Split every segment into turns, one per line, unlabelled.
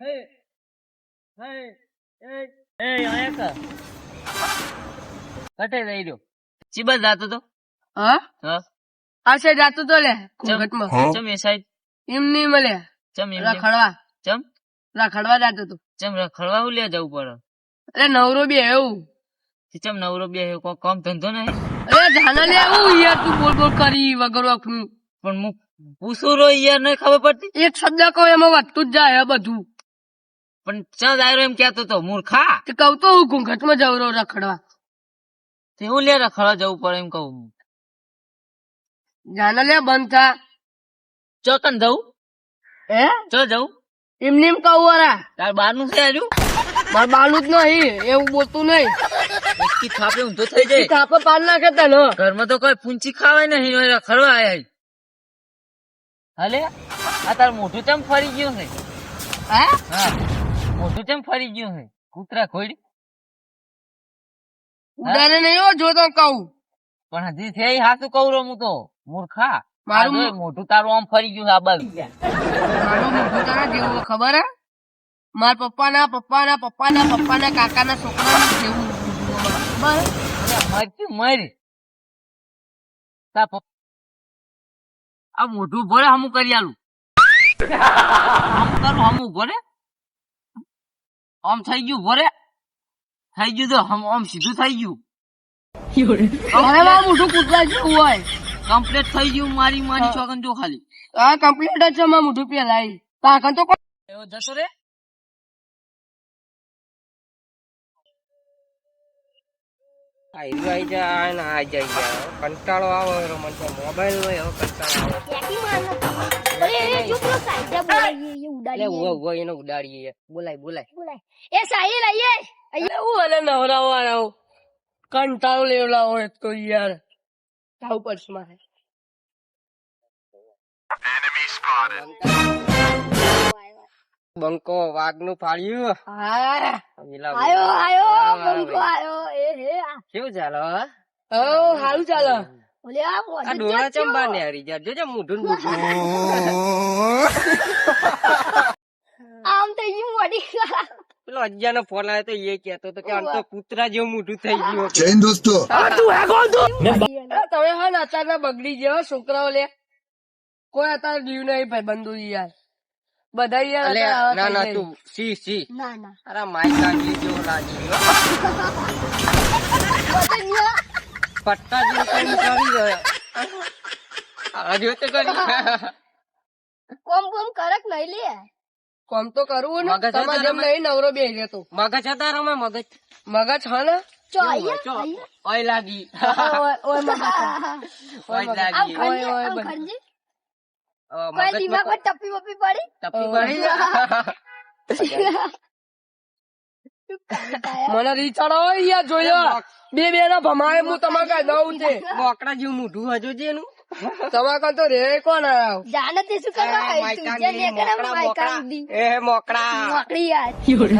એ આયા કા? કટે રહી રહ્યો. ચીબા જાતો તો?
હા?
હા.
આ સાઈડ જાતો તો લે ઘૂંઘટમાં
ચમ એ સાઈડ
એમ નહીં મળે.
ચમ એમ
રખડવા.
ચમ.
રખડવા જાતો તો.
ચમ રખડવા હું લે જવું પડે.
અરે નવરો બી એવું.
ચમ નવરો બે કોઈ કામ ધંધો નહીં?
અરે જાના લે આવું યાર તું બોલ બોલ કરી વગર વખનું
પણ હું પૂછું રો યાર નહીં ખબર પડતી?
એક શબ્દ કહો એમાં વધતું જ જાય હે બધું.
પણ ચાલ આયરો એમ કેતો તો મૂર્ખા.
તે કહું તો હું ઘૂંઘટમાં જવરો રખડવા.
તેવું લે રખડવા જવું પડે એમ કહું
જાના લે બંધ થા.
ચોકન જવું
હે?
ચો જવું
એમને એમ કહું અરા
તાર બારનું છે હજુ?
મારે બાલું જ નહીં એવું બોલતું નહીં.
નક્કી થાપે ઊંધો થઈ જાય.
થાપા પાર નાખે તને. હો.
ઘરમાં તો કોઈ પૂંચી ખાવાય નહીં રખડવા આયા હલે? આ તાર મોઢું ચમ ફરી ગયું છે?
હે?
હા. મોઢું ચમ ફરી ગયું હે કૂતરા ખોડી
ઉડાને નહીં હો જો તો કહું.
પણ હજી છે એ હાચું કહું રો હું તો. મૂર્ખા.
મારું
મોઢું તારું આમ ફરી ગયું આ બાજુ.
મારું મોઢું તારા જેવું ખબર હે? મારા પપ્પાના પપ્પાના પપ્પાના પપ્પાના કાકાના છોકરાનું જેવું હે?
મરતી મર તાર પપ્પા આ મોઢું ભરે હમું કરી આલું. હમ કરું હમું ભરે આમ થઈ ગયું ભરે. થઈ ગયું તો આમ સીધું થઈ ગયું.
મારું મોઢું કૂતરા જેવું હોય.
કમ્પ્લીટ થઈ ગયું મારી મારી ચોકન જો ખાલી.
હા કમ્પ્લીટ જ છે મારું મોઢું પેલા તાકન તો
એવો જશો રે?
આઈ જાય ને આ જાય કંટાળો આવે તો મોબાઈલ હોય એવો કંટાળો આવે. એટલે ઊભો ઊભો એને ઉડાડીએ બોલાય બોલાય. બોલાય.
એવું અને નવરાવાળા કંટાળો લેવડાવો એક તો યાર. આવું પડશે મારે
બંકો વાઘનું ફાડ્યું
હા
આયો આયો બંકો. આયો એ હે
કેવું ચાલો ઓ
હવ સારું ચાલે.
આ
આ
મોઢું
ડોળા
ચો
ચમ બાર ને હરી જાય જોજે મૂઢું બૂઢું.
આમ થઈ ગયું મોઢી
પેલો અજ્જાનો ફોન આવ્યો તો એ કેતો તો કે આમ તો કૂતરા જેવું મોઢું થઈ ગયું
હિન્દ દોસ્તો.
એ તમે હા ને અત્યારે બગડી જેવા છોકરાઓ લે. કોઈ અત્યારે જીવ નહીં ભાઈ બંધુ યાર. બધા યાર
અલે ના ના તું. સી સી
ના ના.
અરે માઈક લાગી જેવો લાગી પટ્ટા જેવું કરી હજુ તો કરી
કોમ કોમ કરક નહીં લે.
કોમ તો કરવું ને.
મગજ
તમારે જેમ નહીં નવરો બે રહેતો.
મગજ હતા રમે મગજ.
મગજ હા ને.
ઓય લાગી.
ઓય- મગજ.
ઓય લાગી.
ઓય, ઓય,
આમ
બંધ.
કોઈ દિમાગ પર ટપ્પી બપ્પી પડી?
ટપ્પી પડી.
મને રીચાડો હોય યાર જોયો. બે બે ના ભમાય હું તમારે કઈ દઉં છે.
બોકડા જેવું મોઢું હજુ છે એનું?
તમારે કાં તો રે કોણ આવ્યો?
જાને તે શું કરવા
મોકડા
મોકડી તું?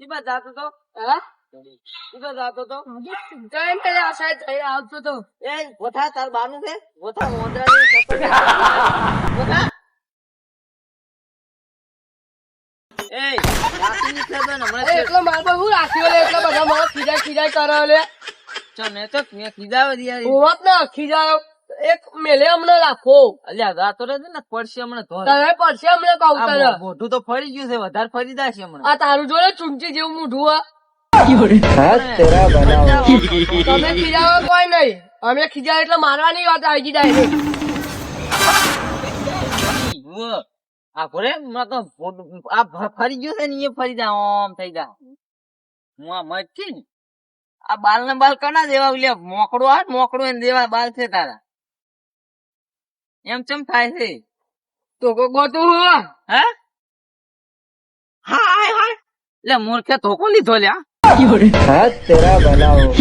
શીબા જાતો તો
હા
શીબા જાતો તો
જઈને પેલે આ સાઈડ જઈને આવતો તો
એ ગોથા તાર બાનું છે ગોથા ઓદરા ને ચપ્પલ ગોથા એ રાતની છે બેન હમણાં
એટલો માર પર હું રાખ્યો લે એટલા બધા મારો ખીજાય ખીજાય કરે લે
ચા મેં તો કીધા યાર
હોવાત ને ખીજાયો એક મેલે હમણાં રાખો.
અલ્યા રાતો રે ને પડશે હમણાં ધોર
તમે પડશે હમણાં કહું તને
મોઢું તો ફરી ગયું છે વધારે ફરી દાશે હમણાં.
આ તારું જોડે ચૂંટી જેવું મોઢું આ. તમે ખીજાવો કોઈ નહીં. અમે ખીજાવ એટલે મારવાની વાત આવી ગઈ ડાયરેક્ટ
ઉવ્વ. આ ભરે હમણાં તો આ ફરી ગયું છે ને એ ફરી જા આમ થઈ જા. હું આ ને આ બાલ ને બાલ કના દેવા મોકડું મોકડો આ મોકડું એને દેવા બાલ છે તારા. એમ ચમ થાય છે?
તો કો ગોતું હું
હે? હાય હાય. લે મૂર્ખે ધોકો લીધો લ્યા.
હાથ તેરા બનાવો.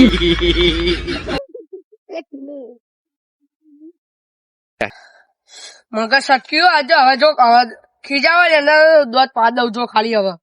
સટક્યું? આજે હવે જો હવે ખીજાવે ને દોધ દોત પા દઉં જો ખાલી હવે.